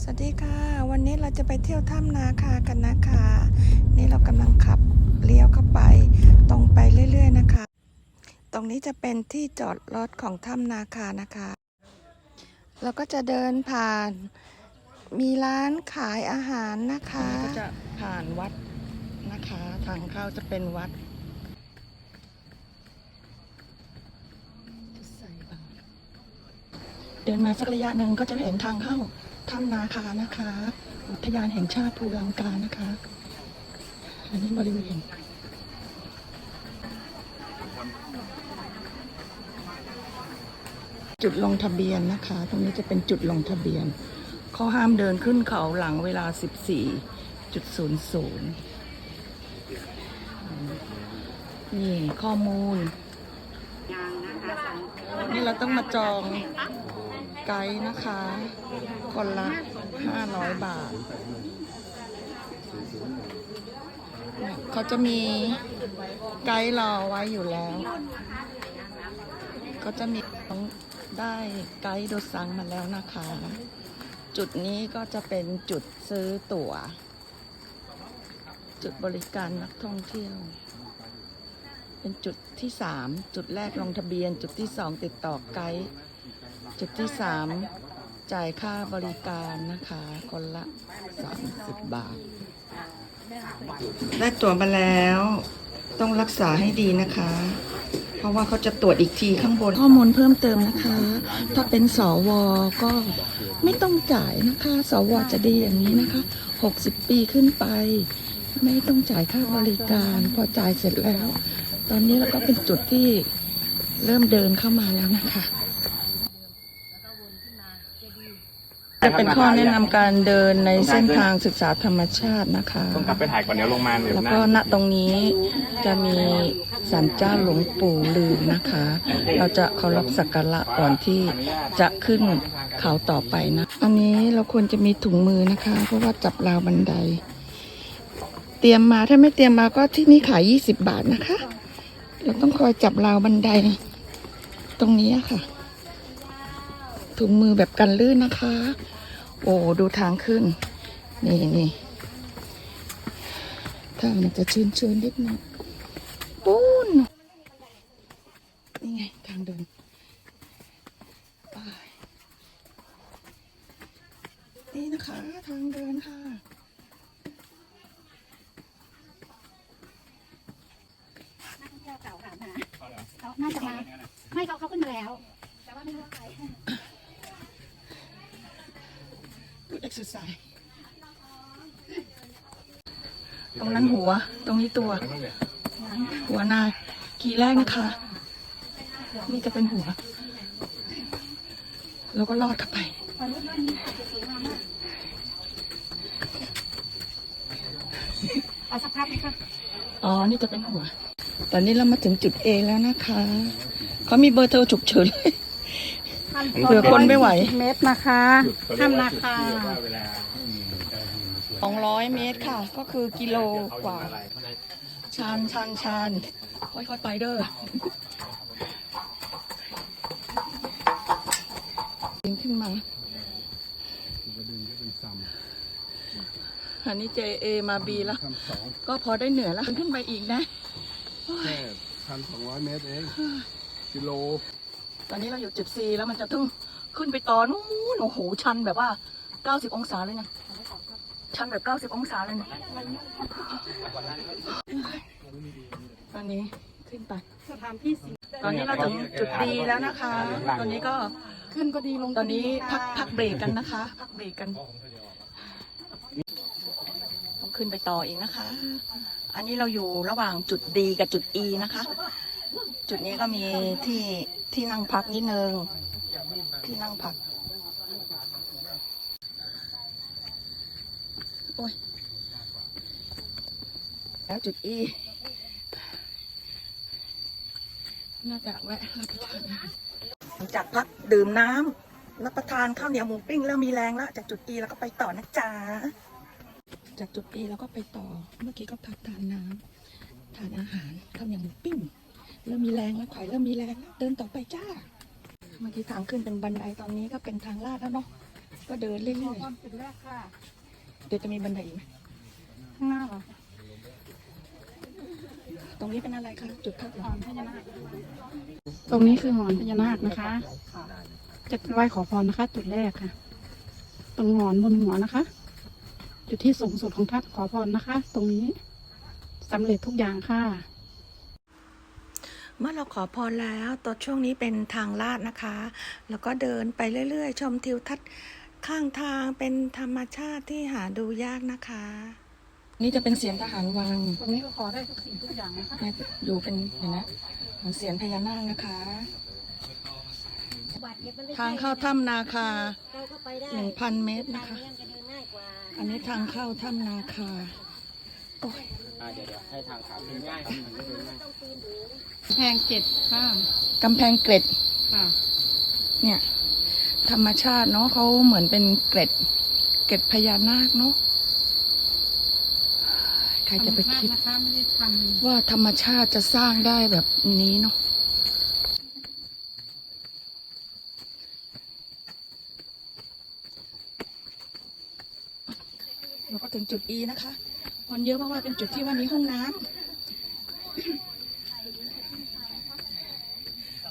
สวัสดีค่ะ วันนี้เราจะไปเที่ยวถ้ำนาคากันนะคะ นี่เรากำลังขับเลี้ยวเข้าไป ตรงไปเรื่อย ๆ นะคะ ตรงนี้จะเป็นที่จอดรถของถ้ำนาคานะคะ เราก็จะเดินผ่านมีร้านขายอาหารนะคะก็จะผ่านวัดนะคะ ทางเข้าจะเป็นวัดเดินมาสักระยะหนึ่งก็จะเห็นทางเข้า ถ้ำนาคานะคะ อุทยานแห่งชาติภูลังกานะคะ อันนี้บริเวณจุดลงทะเบียนนะคะ ตรงนี้จะเป็นจุดลงทะเบียน ข้อห้ามเดินขึ้นเขาหลังเวลา 14.00 นี่ข้อมูล นี่เราต้องมาจองไกด์นะคะ คนละ500บาทเนี่ยเขาจะมีไกด์รอไว้อยู่แล้วก็จะมีได้ไกด์โดซังมาแล้วนะคะ จุดนี้ก็จะเป็นจุดซื้อตั๋ว จุดบริการนักท่องเที่ยวเป็นจุดที่สามจุดแรกลงทะเบียน จุดที่สองติดต่อไกด์ จุดที่สาม จ่ายค่าบริการนะคะ คนละ 30 บาท ได้ตั๋วมาแล้ว ต้องรักษาให้ดีนะคะ เพราะว่าเขาจะตรวจอีกทีข้างบน ข้อมูลเพิ่มเติมนะคะ ถ้าเป็นสวก็ไม่ต้องจ่ายนะคะ สวจะดีอย่างนี้นะคะ 60 ปีขึ้นไป ไม่ต้องจ่ายค่าบริการ พอจ่ายเสร็จแล้ว ตอนนี้เราก็เป็นจุดที่เริ่มเดินเข้ามาแล้วนะคะ จะเป็นข้อแนะนำการเดินในเส้นทางศึกษาธรรมชาตินะคะ ต้องกลับไปถ่ายก่อนเดี๋ยวลงมาเดี๋ยวแล้วนะ ก็ณตรงนี้จะมีศาลเจ้าหลวงปู่ลืมนะคะ เราจะเคารพสักการะก่อนที่จะขึ้นเขาต่อไปนะ อันนี้เราควรจะมีถุงมือนะคะ เพราะว่าจับราวบันได เตรียมมาถ้าไม่เตรียมมาก็ที่นี่ขาย 20 บาทนะคะ เราต้องคอยจับราวบันไดตรงนี้อะค่ะ ถุงมือแบบกันลื่นนะคะ โอ้ดูทางขึ้น นี่นี่ถ้ามันจะชื้นชื้นๆนิดนึงโอ้นี่ไง ทางเดินไปนี่นะคะ ทางเดินค่ะ เจ้าเก่าถามหาเขาน่าจะมา ไม่เขาเขาขึ้นมาแล้ว แต่ว่าไม่รู้ว่าใคร ดูเอ็กซ์ไซส์ตรงนั้นหัว ต รงนี้ตัว หัวนายขี่แรกนะคะ นี่จะเป็นหัว แล้วก็ลอดเข้าไป เอาสักพักนะคะอ๋อ นี่จะเป็นหัว ตอนนี้เรามาถึงจุด A แล้วนะคะ เขามีเบอร์โทรฉุกเฉินเลย เผื่อคนไม่ไหว เมตรนะคะถ้ำนาคา200เมตรค่ะ ก็คือกิโลกว่า ชันชันชันค่อยๆไปเด้อดึงขึ้นมา อันนี้ JA มา B แล้ว ทำสองก็พอได้เหนื่อยแล้วขึ้นไปอีกนะ แค่พันสองร้อยเมตรเอง กิโล ตอนนี้เราอยู่จุด C แล้วมันจะต้องขึ้นไปต่อนู้นโอ้โหชันแบบว่า 90 องศาเลยนะ ชันแบบ 90 องศาเลยนะ ตอนนี้ขึ้นไปสถานที่สีตอนนี้เราถึงจุดดีแล้วนะคะ ตอนนี้ก็ขึ้นก็ดีลงตอนนี้พักพักเบรกกันนะคะ พักเบรกกันต้องขึ้นไปต่ออีกนะคะ อันนี้เราอยู่ระหว่างจุดดีกับจุด E นะคะ จุดนี้ก็มีที่ที่นั่งพักนิดนึงที่นั่งพักโอ้ย แล้วจุด E น่าจะแวะรับประทานอาหารหลังจากพักดื่มน้ำรับประทานข้าวเหนียวหมูปิ้งเริ่มมีแรงแล้วจากจุด E แล้วก็ไปต่อนะจ๊ะจากจุด E แล้วก็ไปต่อ เมื่อกี้ก็พักทานน้ำทานอาหารข้าวเหนียวหมูปิ้งเริ่มมีแรงแล้วไข่เริ่มมีแรงแล้วเดินต่อไปจ้า เมื่อกี้ทางขึ้นเป็นบันไดตอนนี้ก็เป็นทางลาดแล้วเนาะตก็เดินเรื่อยความจุดแรกค่ะๆเดี๋ยวจะมีบันไดอีกไหมข้างหน้าเหรอ ตรงนี้เป็นอะไรคะจุดพักหรหอนพญานาคตรงนี้คือหอนพญานาคนะคะจะไหว้ขอพรนะคะ จุดแรกค่ะ ตรงหอนบนหัวนะคะ จุดที่สูงสุดของท่านขอพรนะคะ ตรงนี้สำเร็จทุกอย่างค่ะ เมื่อเราขอพรแล้วตอนช่วงนี้เป็นทางลาดนะคะ แล้วก็เดินไปเรื่อย ๆ ชมทิวทัศน์ข้างทางเป็นธรรมชาติที่หาดูยากนะคะ นี่จะเป็นเสียงทหารวังตรงนี้ก็ขอได้ทุกสิ่งทุกอย่างนะคะอยู่เป็นเห็นนะเหมือนเสียงพญานาคนะคะ ทางเข้าถ้ำนาคาเราก็ไปได้หนึ่งพันเมตรนะคะทางเลี่ยงจะเดินง่ายกว่าอันนี้ทางเข้าถ้ำนาคาโอ้ยอ่าเดี๋ยวเดี๋ยวให้ทางขาขึ้นง่ายครับมันไม่เดินง่ายแพงเจ็ดค่ะกำแพงเกร็ดค่ะเนี่ย ธรรมชาติเนาะเขาเหมือนเป็นเกร็ด เกร็ดพญานาคเนาะใค รจะไปคิดธรรมชาตินะคะไม่ได้ทำว่าธรรมชาติจะสร้างได้แบบนี้เนาะเราก็ถึงจุด E นะคะ คนเยอะเพราะว่าเป็นจุดที่ว่ามีห้องน้ำ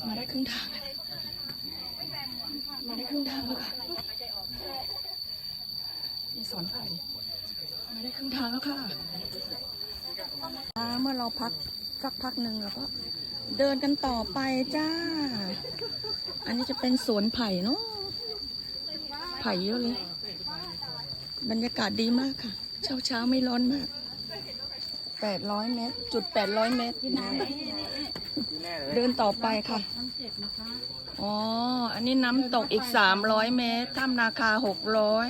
มาได้ครึ่งทางแล้วมาได้ครึ่งทางแล้วค่ะมีสอนไผ่มาได้ครึ่งทางแล้วค่ะ อ่าเมื่อเราพัก สักพักหนึ่งเราก็เดินกันต่อไปจ้า อันนี้จะเป็นสวนไผ่เนาะไผ่เยอะเลย บรรยากาศดีมากค่ะ เช้าเช้าๆไม่ร้อนมากแปดร้อยเมตร จุดแปดร้อยเมตร เดินต่อไปค่ะทั้งเจ็ดนะคะอ๋อ อันนี้น้ำตกอีกสามร้อยเมตร ถ้ำนาคาหกร้อย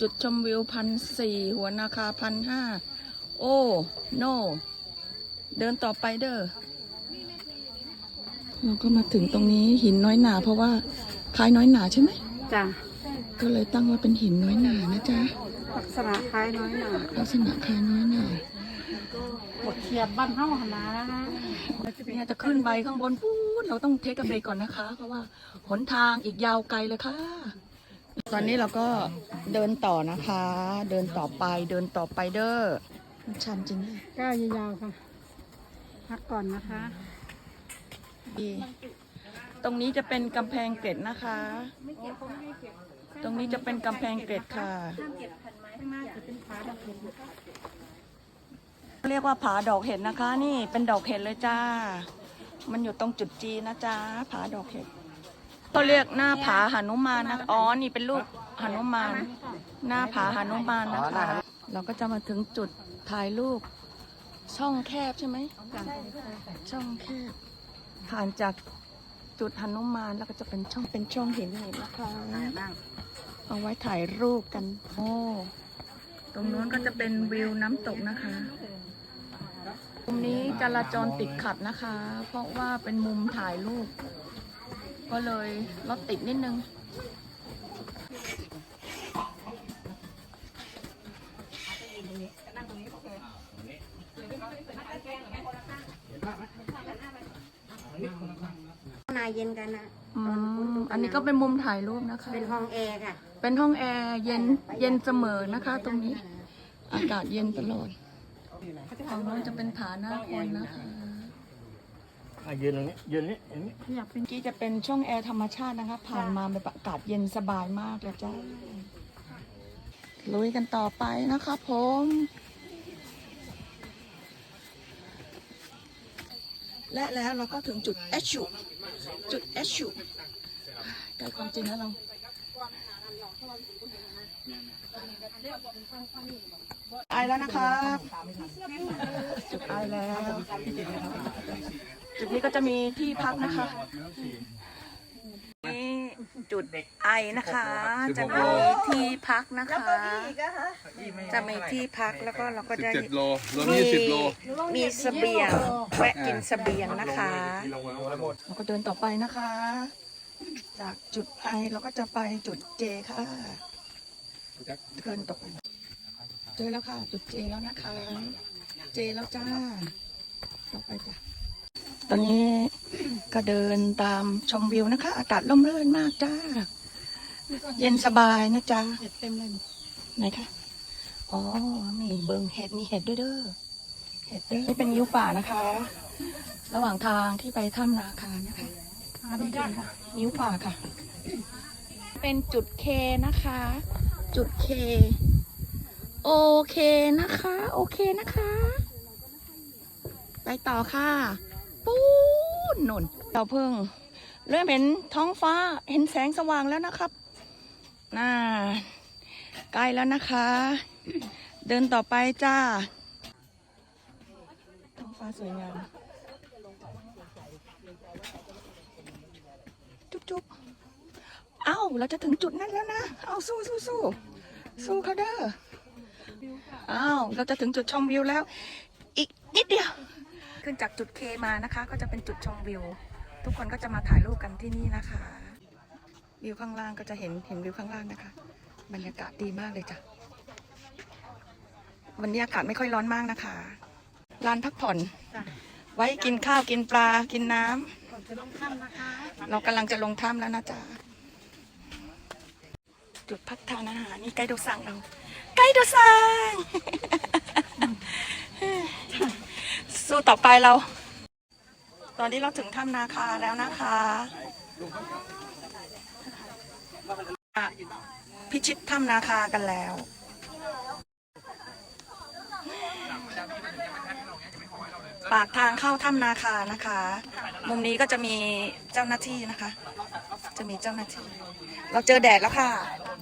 จุดชมวิวพันสี่หัวนาคาพันห้าโอ้ โน เดินต่อไปเด้อเราก็มาถึงตรงนี้หินน้อยหนา เพราะว่าคล้ายน้อยหนาใช่ไหมจ้ะก็เลยตั้งว่าเป็นหินน้อยหนานะจ๊ะลักษณะคล้ายน้อยหนาลักษณะคล้ายน้อยหนาบทเทียบบ้านเฮ้าหนนานะคะเนี่ยจะขึ้นไปข้างบนพูดเราต้องเทคกับเบรกก่อนนะคะ เพราะว่าหนทางอีกยาวไกลเลยค่ะ ตอนนี้เราก็เดินต่อนะคะ เดินต่อไปเดินต่อไปเด้อมันชันจริงเลยก้าวยาวๆค่ะ พักก่อนนะคะดีตรงนี้จะเป็นกำแพงเกร็ดนะคะ ตรงนี้จะเป็นกำแพงเกร็ดค่ะข้างหน้าจะเป็นขาดักเห็นนะคะเรียกว่าผาดอกเห็ดนะคะ นี่เป็นดอกเห็ดเลยจ้า มันอยู่ตรงจุดจีนนะจ๊ะผาดอกเห็ดก็เรียกหน้าผาหนุมานนะอ๋อนี่เป็นรูปหนุมาน หน้าผาหนุมานนะคะ เราก็จะมาถึงจุดถ่ายรูป ช่องแคบใช่ไหมช่องแคบผ่านจากจุดหนุมานแล้วก็จะเป็นช่องเป็นช่องหินหินนะคะเอาไว้ถ่ายรูปกันโอ้ตรงนู้นก็จะเป็นวิวน้ำตกนะคะตรงนี้จราจรติดขัดนะคะ เพราะว่าเป็นมุมถ่ายรูป ก็เลยรถติดนิดนึง นายเย็นกันนะอืมอันนี้ก็เป็นมุมถ่ายรูปนะคะ เป็นห้องแอร์ค่ะ เป็นห้องแอร์เย็นเย็นเสมอนะคะ ตรงนี้ อากาศเย็นตลอดฝั่งโน้นจะเป็นผาหน้าคนนะคะอะยืนตรงนี้ยืนนี้อย่างนี้อยากเป็นเมื่อกี้จะเป็นช่องแอร์ธรรมชาตินะคะ ผ่านมาแบบอากาศเย็นสบายมากเลยจ้าลุยกันต่อไปนะคะผม และแล้วเราก็ถึงจุด H จุด H ใกลความจริงแล้วเราไอแล้วนะครับจุดไอแล้ว จุดนี้ก็จะมีที่พักนะคะ จุดไอนะคะ จะมีที่พักนะคะ จะมีที่พักแล้วก็เราก็สิบได้เจ็ดโลรวมมียี่สิบโล มีเสบียงแวะกินเสบียงนะคะเราก็เดินต่อไปนะคะ จากจุดไอเราก็จะไปจุดเจค่ะเดินต่อไปเจอแล้วค่ะ จุดเจแล้วนะคะ เจแล้วจ้าต่อไปจ้ะตอนนี้ ก็เดินตามชมวิวนะคะ อากาศร่มรื่นมากจ้า เย็นสบายนะจ๊ะเห็ดเต็มเลยไหนคะอ๋อมีเบิงเห็ดมีเห็ดด้วยเด้อเห็ดเด้อนี่เป็นยิ้วป่านะคะ ระหว่างทางที่ไปถ้ำนาคานะคะหาดูยากค่ะนิ้วป่าค่ะ เป็นจุดเคนะคะ จุดเคโอเคนะคะ โอเคนะคะ ไปต่อค่ะปู นนนเราเพิ่งเริ่มเห็นท้องฟ้าเห็นแสงสว่างแล้วนะครับน่าใกล้แล้วนะคะ เดินต่อไปจ้าท้องฟ้าสวยงามจุ๊บจุ๊บเอ้าเราจะถึงจุดนั้นแล้วนะ เอาสู้สู้สู้สู้เขาเด้อเอ้าเราจะถึงจุดชมวิวแล้ว อีกนิดเดียว ขึ้นจากจุดเคมานะคะ ก็จะเป็นจุดชมวิว ทุกคนก็จะมาถ่ายรูปกันที่นี่นะคะ วิวข้างล่างก็จะเห็นเห็นวิวข้างล่างนะคะ บรรยากาศดีมากเลยจ้ะวันนี้อากาศไม่ค่อยร้อนมากนะคะลานพักผ่อน ไว้กินข้าวกินปลากินน้ำก่อนจะลงถ้ำนะคะเรากำลังจะลงถ้ำแล้วนะจ๊ะจุดพักทานอาหารนี่ไกด์โดซังเราไกด์โดซัง สู้ต่อไปเรา ตอนนี้เราถึงถ้ำนาคาแล้วนะคะพิชิตถ้ำนาคากันแล้ว ปากทางเข้าถ้ำนาคานะคะ มุมนี้ก็จะมีเจ้าหน้าที่นะคะ จะมีเจ้าหน้าที่ เราเจอแดดแล้วค่ะ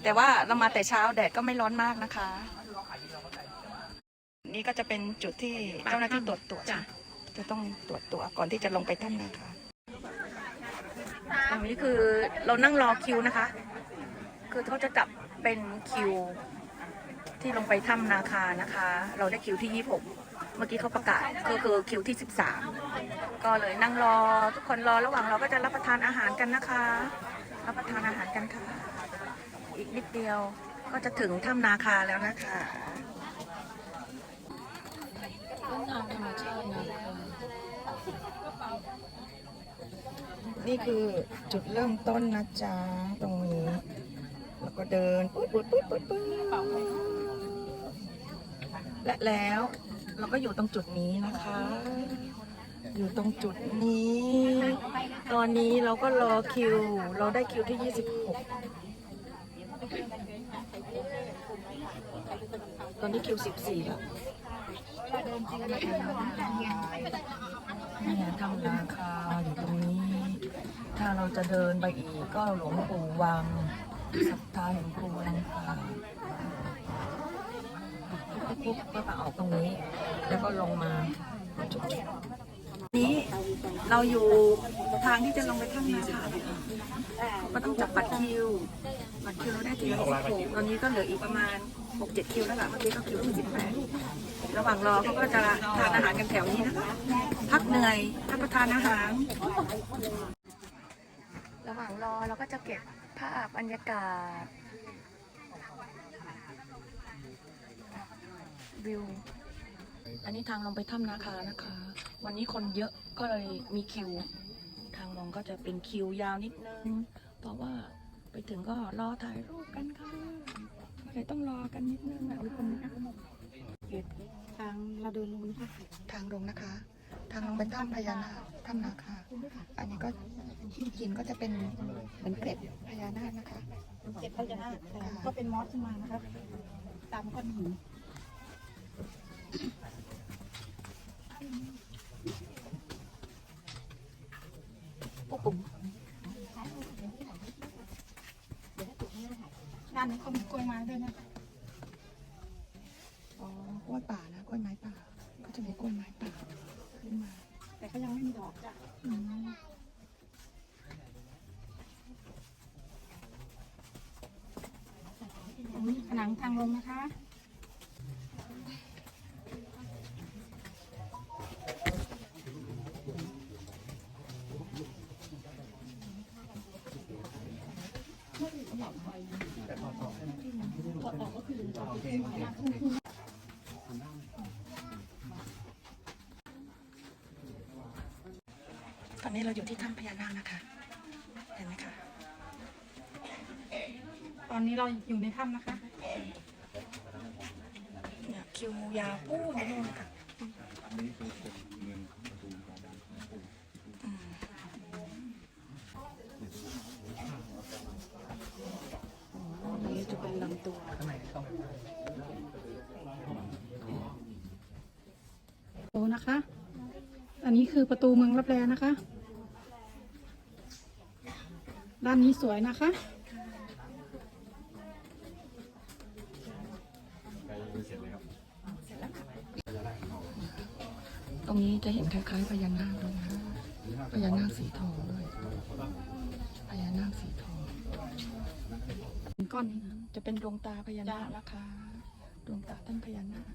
แต่ว่าเรามาแต่เช้าแดดก็ไม่ร้อนมากนะคะ นี่ก็จะเป็นจุดที่เจ้าหน้าที่ตรวจตัวจจะต้องตรวจตัวก่อนที่จะลงไปถ้ำนาคาตรงนี้คือเรานั่งรอคิวนะคะ คือเขาจะจับเป็นคิว ที่ลงไปถ้ำนาคานะคะ เราได้คิวที่ 26 เมื่อกี้เขาประกาศก็คือคิวที่ 13 ก็เลยนั่งรอทุกคนรอระหว่างเราก็จะรับประทานอาหารกันนะคะ รับประทานอาหารกันค่ะ อีกนิดเดียวก็จะถึงถ้ำนาคาแล้วนะคะ เส้นทางธรรมชาตินาคานี่คือจุดเริ่มต้นนะจ๊ะตรงนี้ แล้วก็เดินปุ๊บปุ๊บปุ๊บปุ๊บปุ๊บและแล้วเราก็อยู่ตรงจุดนี้นะคะ อยู่ตรงจุดนี้ ตอนนี้เราก็รอคิว เราได้คิวที่ 26 ตอนนี้คิว 14 แล้ว เนี่ยทำราคาอยู่ตรงนี้ ถ้าเราจะเดินไปอีกก็หลวงปู่วังศรัทธาหลวงปู่วังค่ะปุ๊บก็มาออกตรงนี้ แล้วก็ลงมาจุดนี้เราอยู่ทางที่จะลงไปถ้ำนาคาก็ต้องจับบัตรคิว บัตรคิวเราได้ที่26ตอนนี้ก็เหลืออีกประมาณ6-7คิวแล้วล่ะเมื่อกี้ก็คิวที่18 ระหว่างรอเขาก็จะทานอาหารกันแถวนี้นะคะ พักเหนื่อยรับประทานอาหาร ระหว่างรอเราก็จะเก็บภาพบรรยากาศ วิว อันนี้ทางลงไปถ้ำนาคานะคะ วันนี้คนเยอะก็เลยมีคิว ทางลงก็จะเป็นคิวยาวนิดนึง เพราะว่าไปถึงก็รอถ่ายรูปกันค่ะก็เลยต้องรอกันนิดนึงนะทุกคนนะคะ ทางเราเดินลงนะคะทางลงนะคะ ทางลงไปถ้ำพญานาคถ้ำนาคาอันนี้ก็หินก็จะเป็นเหมือนเกล็ดพญานาคนะคะเก็บเขาจะได้ก็เป็นมอสขึ้นมานะคะตามก้อนหินปุ๊บปุ๊บด้านนี้เขามีกล้วยไม้ด้วยนะอ๋อกล้วยป่านะก ล้วยไม้ป่า ก็จะมีกล้วยไม้ป่าขึ้นมา แต่ก็ยังไม่มีดอกจ้ะตรงนี้ผนังทางลงนะคะ ตอนนี้เราอยู่ที่ถ้ำพญานาคนะคะ เห็นไหมคะอนนี้เราอยู่ในถ้ำนะคะเนี่ยคิวยาวปู้ไปนู่นค่ะอันนี้จะเป็นลำตัวโอ้นะคะ อันนี้คือประตูเมืองรับแลนะคะ ด้านนี้สวยนะคะ ตรงนี้จะเห็นคล้ายๆพญานาคด้วยนะพญานาคสีทองด้วยพญานาคสีทองก้อนนี้นะจะเป็นดวงตาพญานาคนะคะดวงตาท่านพญานาค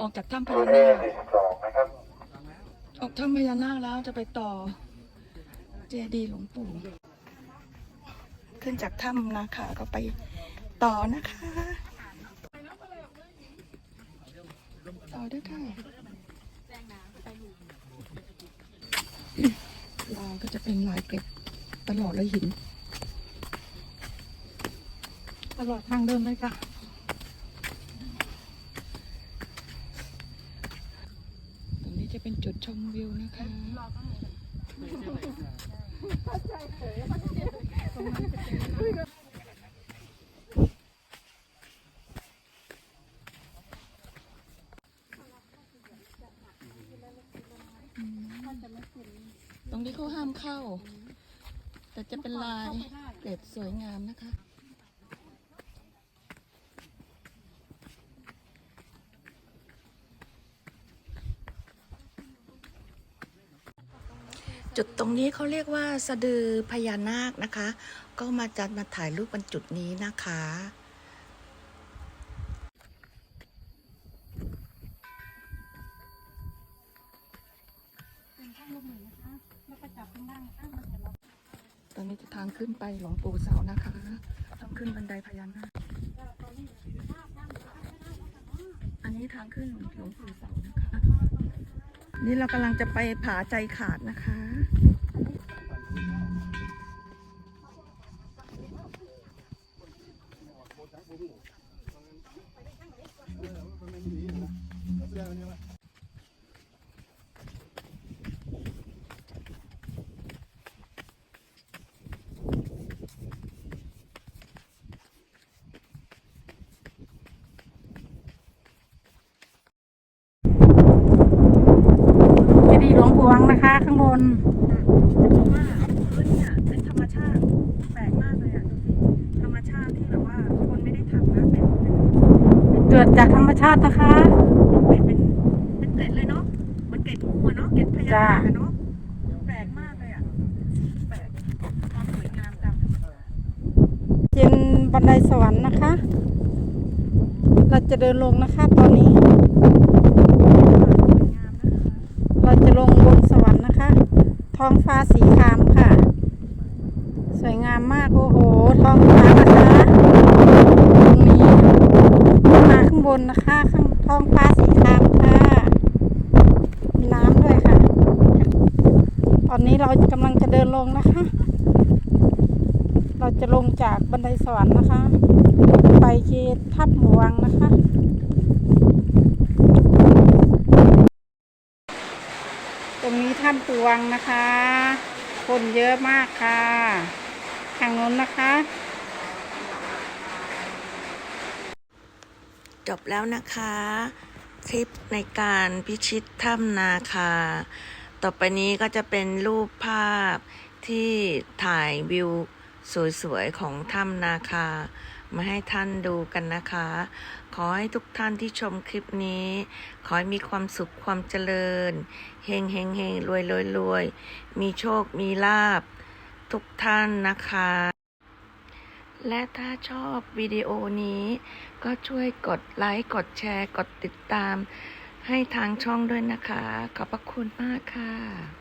ออกจากถ้ำพญานาคออกถ้ำพญานาคแล้วจะไปต่อเจดีย์หลวงปู่ขึ้นจากถ้ำนะคะก็ไปต่อนะคะ ต่อด้วยค่ะลายก็จะเป็นลายเกล็ดตลอดเลยหิน ตลอดทางเดินเลยค่ะ ตรงนี้จะเป็นจุด ชมวิวนะคะตรงนี้เขาห้ามเข้า แต่จะเป็นลายเกล็ดสวยงามนะคะ จุดตรงนี้เขาเรียกว่าสะดือพญานาคนะคะ ก็มาจัดมาถ่ายรูปบนจุดนี้นะคะเป็นข้างลงหนึ่งนะคะแล้วก็จับข้างล่างตอนนี้จะทางขึ้นไปหลวงปู่เสานะคะ ต้องขึ้นบันไดพญานาคอันนี้ทางขึ้นหลวงปู่เสานะคะ นี่เรากำลังจะไปผาใจขาดนะคะ เจดีย์หลวงปู่วัง นะคะข้างบนจะบอกว่าพื้นเนี่ยเป็นธรรมชาติแปลกมากเลยอะดูสิธรรมชาติที่แบบว่าคนไม่ได้ทำนะเป็นเป็นเกิดจากธรรมชาตินะคะ เป็นเป็นเป็นเกล็ดเลยเนาะเหมันเกล็ดงูอะเนาะเกล็ดพญานาคอะเนาะแปลกมากเลยอะแปลกความสวยงามจังเป็นบันไดสวรรค์นะคะ เราจะเดินลงนะคะตอนนี้ เราจะลงบนสวรรค์นะคะ ท้องฟ้าสีครามค่ะ สวยงามมากโอ้โห ท้องฟ้านะคะตรงนี้ขึ้นมาข้างบนนะคะข้างท้องฟ้าสีครามค่ะมีน้ำด้วยค่ะ ตอนนี้เรากำลังจะเดินลงนะคะ เราจะลงจากบันไดสวรรค์นะคะ ไปเขตทับหมวงนะคะ ตรงนี้ถ้ำปูวังนะคะ คนเยอะมากค่ะ ทางโน้นนะคะ จบแล้วนะคะ คลิปในการพิชิตถ้ำนาคา ต่อไปนี้ก็จะเป็นรูปภาพที่ถ่ายวิวสวยๆของถ้ำนาคา มาให้ท่านดูกันนะคะ ขอให้ทุกท่านที่ชมคลิปนี้ ขอให้มีความสุขความเจริญ เฮงเฮงเฮงรวยรวยรวย มีโชค มีลาบ ทุกท่านนะคะ และถ้าชอบวิดีโอนี้ ก็ช่วยกดไลค์ กดแชร์ กดติดตาม ให้ทางช่องด้วยนะคะ ขอบพระคุณมากค่ะ